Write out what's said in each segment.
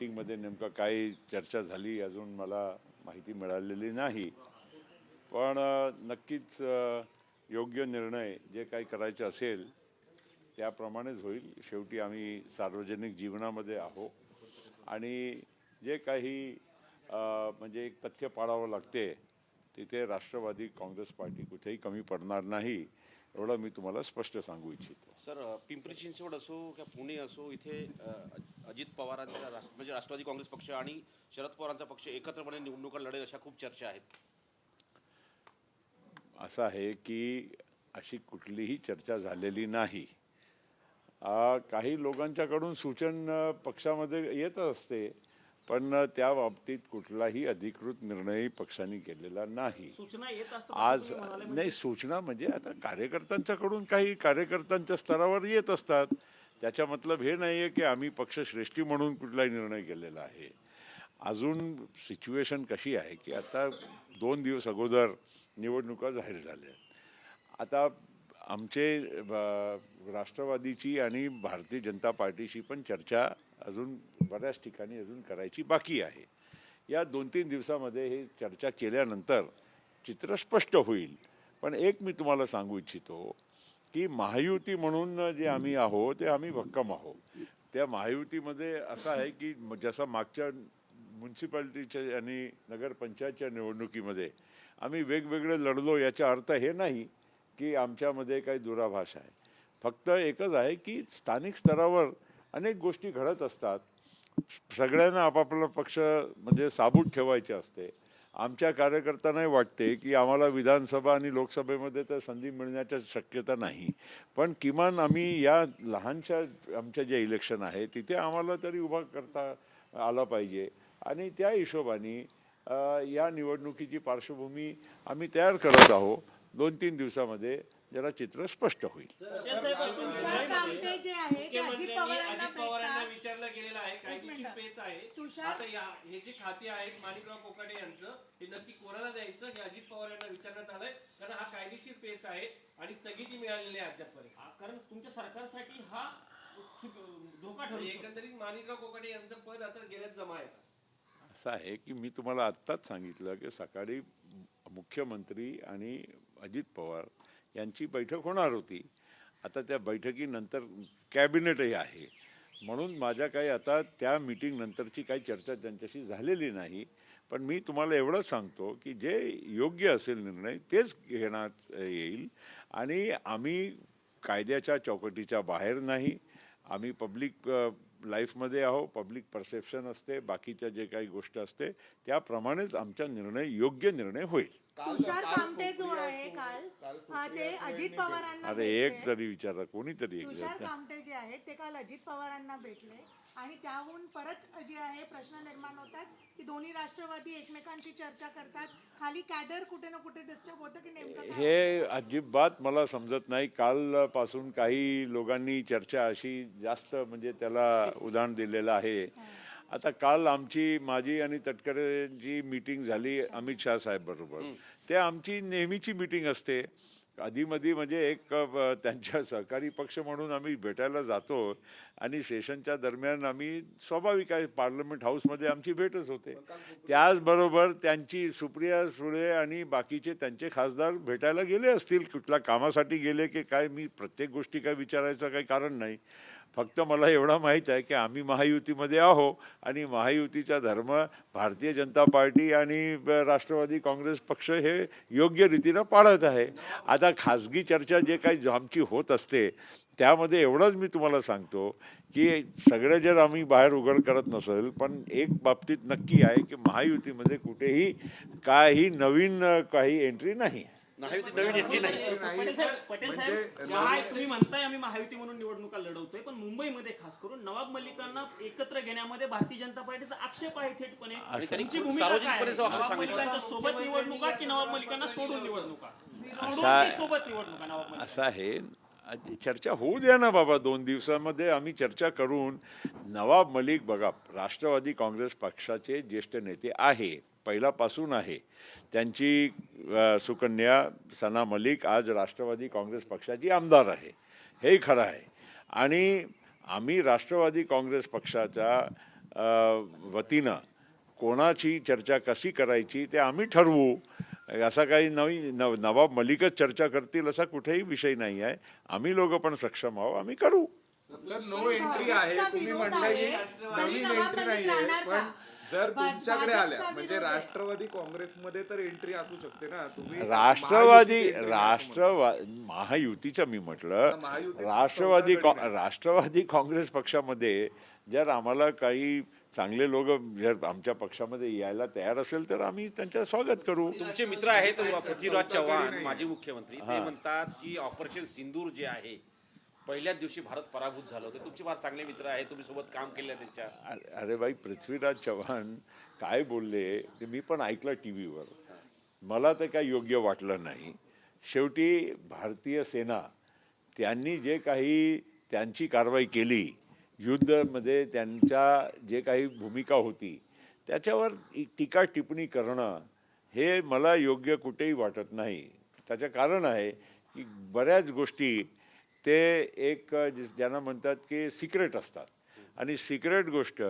मीटिंगमध्ये नेमकं काय चर्चा झाली अजून मला माहिती मिळालेली नाही. पण नक्कीच योग्य निर्णय जे काही करायचे असेल त्याप्रमाणेच होईल. शेवटी आम्ही सार्वजनिक जीवनामध्ये आहो. आणि जे काही म्हणजे एक तथ्य पाळावं लागते तिथे राष्ट्रवादी काँग्रेस पार्टी कुठेही कमी पडणार नाही. एवढं मी तुम्हाला स्पष्ट सांगू इच्छितो. सर पिंपरी चिंचवड असो किंवा पुणे असो इथे अजित पवारांचा राष्ट्र- म्हणजे राष्ट्रवादी काँग्रेस पक्ष आणि शरद पवारांचा पक्ष एकत्रपणे निवडणुका लढेल अशा खूप चर्चा आहेत. असं आहे की अशी कुठलीही चर्चा झालेली नाही. काही लोकांच्याकडून सूचन पक्षामध्ये येत असते. पण त्या बाबतीत कुठलाही अधिकृत निर्णय पक्षाने केलेला नाही. आज नाही सूचना म्हणजे आता कार्यकर्त्यांच्याकडून काही कार्यकर्त्यांच्या स्तरावर येत असतात. त्याच्या मतलब हे नाही आहे की आम्ही पक्षश्रेष्ठी म्हणून कुठलाही निर्णय केलेला आहे. अजून सिच्युएशन कशी आहे की आता दोन दिवस अगोदर निवडणुका जाहीर झाल्या. आता आमचे राष्ट्रवादीची आणि भारतीय जनता पार्टीशी पण चर्चा अजून बऱ्याच ठिकाणी अजून करायची बाकी आहे. या दोन तीन दिवसामध्ये हे चर्चा केल्यानंतर चित्र स्पष्ट होईल. पण एक मी तुम्हाला सांगू इच्छितो की महायुती म्हणून जे आम्ही आहोत ते आम्ही भक्कम आहोत. त्या महायुतीमध्ये असं आहे की जसा मागच्या म्युन्सिपॅलिटीच्या आणि नगरपंचायतच्या निवडणुकीमध्ये आम्ही वेगवेगळे लढलो याचा अर्थ हे नाही की आमच्यामध्ये काही दुराभास आहे. फक्त एकच आहे की स्थानिक स्तरावर अनेक गोष्टी घडत असतात. सगळ्यांना आपापला पक्ष म्हणजे साबूत ठेवायचे असते. आमच्या कार्यकर्त्यांनाही वाटते की आम्हाला विधानसभा आणि लोकसभेमध्ये तर संधी मिळण्याच्या शक्यता नाही. पण किमान आम्ही या लहानशा आमच्या जे इलेक्शन आहे तिथे आम्हाला तरी उभा करता आला पाहिजे. आणि त्या हिशोबाने या निवडणुकीची पार्श्वभूमी आम्ही तयार करत आहोत. दोन तीन दिवसामध्ये जरा चित्र स्पष्ट होईल. तुषार कामते जे आहे ते अजित मुख्यमंत्र्यांनी पवारांना अजित पवारांना भेटतात विचारलं गेलेलं आहे. कायदेशीर मिनिटं. पेच आहे. तुषार- आता या हे जे खाते आहेत माणिकराव कोकाटे यांचं हे नक्की कोणाला द्यायचं? हे अजित पवार यांना विचारण्यात आलंय. कारण हा कायदेशीर पेच आहे आणि स्थगिती मिळालेली आहे अद्यापपर्यंत. कारण तुमच्या सरकारसाठी हा चुक- धोका ठरू शकतो. एकंदरीत माणिकराव कोकाटे यांचं पद आता गेल्यात जमा आहे. असं आहे की मी तुम्हाला आत्ताच सांगितलं की सकाळी मुख्यमंत्री आणि अजित पवार यांची बैठक होणार होती. आता त्या बैठकीनंतर कॅबिनेटही आहे. म्हणून माझ्या काही आता त्या मिटिंगनंतरची काही चर्चा त्यांच्याशी झालेली नाही. पण मी तुम्हाला एवढंच सांगतो की जे योग्य असेल निर्णय तेच घेण्यात येईल. आणि आम्ही कायद्याच्या चौकटीच्या बाहेर नाही. आम्ही पब्लिक लाईफमध्ये आहो पब्लिक परसेप्शन असते. बाकीच्या जे काही गोष्ट असते त्याप्रमाणेच आमचा निर्णय योग्य निर्णय होईल. तुषार कामते जो आहे काल हा, ते अजित पवारांना अरे एक भेटले. तरी विचारा कोणीतरी एक तुषार विचारा. कामते जे आहेत ते काल अजित पवारांना भेटले. आणि त्याहून परत जे आहे प्रश्न निर्माण होतात की दोन्ही राष्ट्रवादी एकमेकांशी चर्चा करतात. खाली कॅडर कुठे ना कुठे डिस्टर्ब होतं की नेमकं काय हे अजिबात मला समजत नाही. कालपासून काही लोकांनी चर्चा अशी जास्त म्हणजे त्याला उदाहरण दिलेलं आहे. आता काल आमची माझी आणि तटकरेंची मीटिंग झाली अमित शाह साहेब बरोबर. ते आमची नेहमीची मीटिंग असते. आधीमधी म्हणजे एक त्यांच्या सहकारी पक्ष म्हणून आम्ही भेटायला जातो आणि सेशनच्या दरम्यान आम्ही स्वाभाविक आहे पार्लमेंट हाऊसमध्ये आमची भेटच होते. त्याचबरोबर त्यांची सुप्रिया सुळे आणि बाकीचे त्यांचे खासदार भेटायला गेले असतील कुठल्या कामासाठी गेले की काय मी प्रत्येक गोष्टी काय विचारायचं काही कारण नाही. फक्त मला एवढा माहीत आहे की आम्ही महायुतीमध्ये आहो आणि महायुतीचा धर्म भारतीय जनता पार्टी आणि राष्ट्रवादी काँग्रेस पक्ष हे योग्य रीतीनं पाळत आहे. आता खाजगी चर्चा जे काही आमची होत असते त्यामध्ये एवढंच मी तुम्हाला सांगतो की सगळे जर आम्ही बाहेर उघड करत नसेल पण एक बाबतीत नक्की आहे की महायुतीमध्ये कुठेही काही नवीन काही एंट्री नाही. महायुती नवीन एंट्री नाही. पटेल साहेब पटेल साहेब महा- तुम्ही म्हणताय आम्ही महायुती म्हणून निवडणुका लढवतोय पण मुंबईमध्ये खास करून नवाब मलिकांना एकत्र घेण्यामध्ये भारतीय जनता पार्टीचा आक्षेप आहे थेटपणे. त्यांनी तुमची भूमिका काय आहे? सार्वजनिकपणे जो आक्षेप नवाब सांगितला. मलिकांच्या सोबत निवडणुका की नवाब मलिकांना सोडून निवडणुका सोडून असा- की सोबत निवडणुका नवाब मलिक असं आहे. आधी चर्चा होऊ द्या ना बाबा दोन दिवसामध्ये आम्ही चर्चा करून. नवाब मलिक बघा राष्ट्रवादी काँग्रेस पक्षाचे ज्येष्ठ नेते आहे. पहिल्यापासून आहे. त्यांची सुकन्या सना मलिक आज राष्ट्रवादी काँग्रेस पक्षाची आमदार आहे. हेही खरं आहे. आणि आम्ही राष्ट्रवादी काँग्रेस पक्षाच्या वतीनं कोणाची चर्चा कशी करायची ते आम्ही ठरवू. असा काही नवी नव नवाब मलिकच चर्चा करतील असा कुठेही विषय नाही आहे. आम्ही लोक पण सक्षम आहोत आम्ही करू. सर नो एंट्री आहे. तुम्ही म्हटलं आहे. नवीन एंट्री नाहीये. राहणार पण? जर तुमच्याकडे आल्या म्हणजे. राष्ट्रवादी काँग्रेसमध्ये तर एंट्री असू शकते ना. तुम्ही राष्ट्रवादी राष्ट्रवा महायुतीचं मी म्हटलं राष्ट्रवादी राष्ट्रवादी काँग्रेस पक्षामध्ये जर आम्हाला काही चांगले लोक जर आमच्या पक्षामध्ये यायला तयार असेल तर आम्ही त्यांचं स्वागत करू. तुमचे मित्र आहेत पृथ्वीराज चव्हाण माजी मुख्यमंत्री. ते म्हणतात की ऑपरेशन सिंदूर जे आहे पहिल्याच दिवशी भारत पराभूत झालं होतं. तुमचे फार चांगले मित्र आहे तुम्ही सोबत काम केलं त्यांच्या. अरे अरे बाई पृथ्वीराज चव्हाण काय बोलले ते मी पण ऐकलं टी व्हीवर मला ते काय योग्य वाटलं नाही. शेवटी भारतीय सेना त्यांनी जे काही त्यांची कारवाई केली युद्धमध्ये त्यांच्या जे काही भूमिका होती त्याच्यावर टीका टिप्पणी करणं हे मला योग्य कुठेही वाटत नाही. त्याचं कारण आहे की बऱ्याच गोष्टी ते एक जिस- ज्यांना म्हणतात की सिक्रेट असतात. आणि सिक्रेट गोष्ट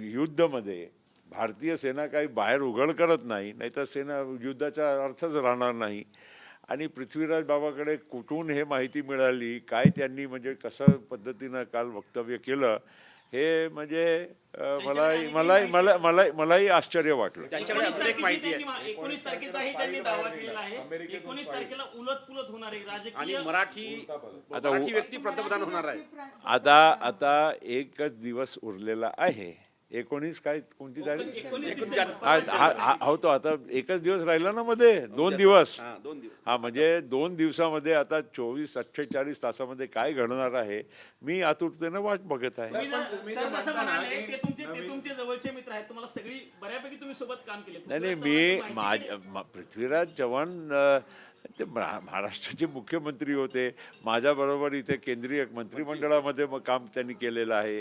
युद्धमध्ये भारतीय सेना काही बाहेर उघड करत नाही नाहीतर सेना युद्धाचा अर्थच राहणार नाही. आणि पृथ्वीराज बाबाकडे कुठून हे माहिती मिळाली काय त्यांनी म्हणजे कसं पद्धतीनं काल वक्तव्य केलं हे म्हणजे अं, मलाही मलाही मला मलाही मलाही आश्चर्य वाटलं. त्यांच्याकडे एकोणीस अजून एक माहिती आहे. एकोणीस तारखेचाही त्यांनी दावा केलेला आहे. एकोणीस तारखेला उलट पुलट होणार आहे. आणि राजकीय मराठी आता मराठी व्यक्ती पंतप्रधान होणार आहे. आता आता एकच दिवस उरलेला आहे. एकोणीस काय कोणती तारीख? एकोणीस एकूण डिसेंबर. हा हा- हा- हो तो आता एकच दिवस राहिला ना मध्ये दोन दिवस. हा दोन दिवस. हा म्हणजे दोन दिवसामध्ये आता चोवीस अठ्ठेचाळीस तासामध्ये काय घडणार आहे मी आतुरतेनं वाट बघत आहे. तुम्ही जर- सर जसं म्हणाले ते तुमचे ते तुमचे जवळचे मित्र आहेत तुम्हाला सगळी बऱ्यापैकी तुम्ही सोबत काम केले. नाही नाही मी चव्हाणची माहिती माझ मा- पृथ्वीराज चव्हाण अ, ते महा- महाराष्ट्राचे मुख्यमंत्री होते. माझ्याबरोबर इथे केंद्रीय मंत्रिमंडळामध्ये मग काम त्यांनी केलेलं आहे.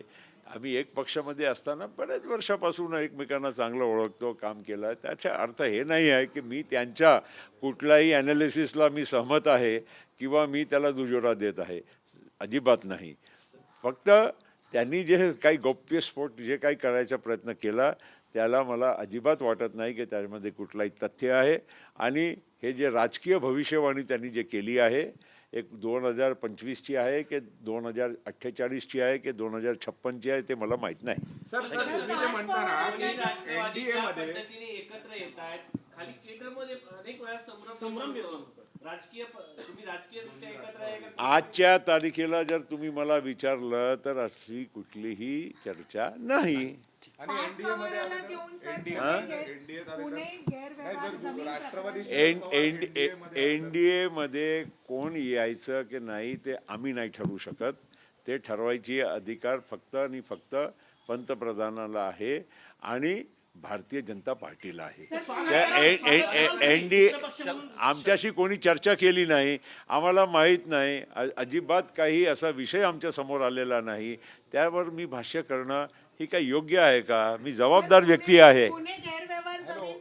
आम्ही एक पक्षामध्ये असताना बऱ्याच वर्षापासून एकमेकांना चांगलं ओळखतो काम केलं. त्याचा अर्थ हे नाही आहे की मी त्यांच्या कुठल्याही ॲनालिसिसला मी सहमत आहे किंवा मी त्याला दुजोरा देत आहे. अजिबात नाही. फक्त त्यांनी जे काही गौप्यस्फोट जे काही करायचा प्रयत्न केला त्याला मला अजिबात वाटत नाही की त्यामध्ये कुठलाही तथ्य आहे. आणि हे जे राजकीय भविष्यवाणी त्यांनी जे केली आहे एक दोन हजार पंचवीसची आहे की दोन हजार अठ्ठेचाळीसची आहे की दोन हजार छप्पनची आहे ते मला माहीत नाही. सर सर तुम्ही जे म्हणता ना की राष्ट्रवादी एनडीए ज्या मध्ये पद्धतीने एकत्र येत आहेत खाली केंद्रमध्ये अनेक वेळा संभ्रम संभ्रम निर्माण निर्माण होतो. राजकीय प- तुम्ही राजकीय दृष्ट्या एकत्र आहे का? आजच्या तारखेला जर तुम्ही मला विचारलं तर अशी कुठलीही चर्चा नाही. एनडीए मध्ये कोण यायचं की नाही ते आम्ही नाही ठरवू शकत. ते ठरवायची अधिकार फक्त आणि फक्त पंतप्रधानाला आहे आणि भारतीय जनता पार्टीला आहे. एन डी आमच्याशी कोणी चर्चा केली नाही आम्हाला माहीत नाही अजिबात काही असा विषय आमच्यासमोर आलेला नाही. त्यावर मी भाष्य करणं ही काही योग्य आहे का? मी जबाबदार व्यक्ती आहे. गैरव्यवहार जमीन.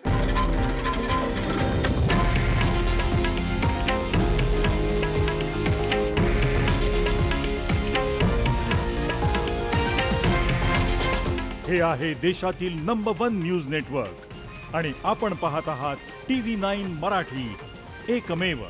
हे आहे देशातील नंबर वन न्यूज नेटवर्क आणि आपण पाहत आहात टी व्ही नाईन मराठी. एकमेव.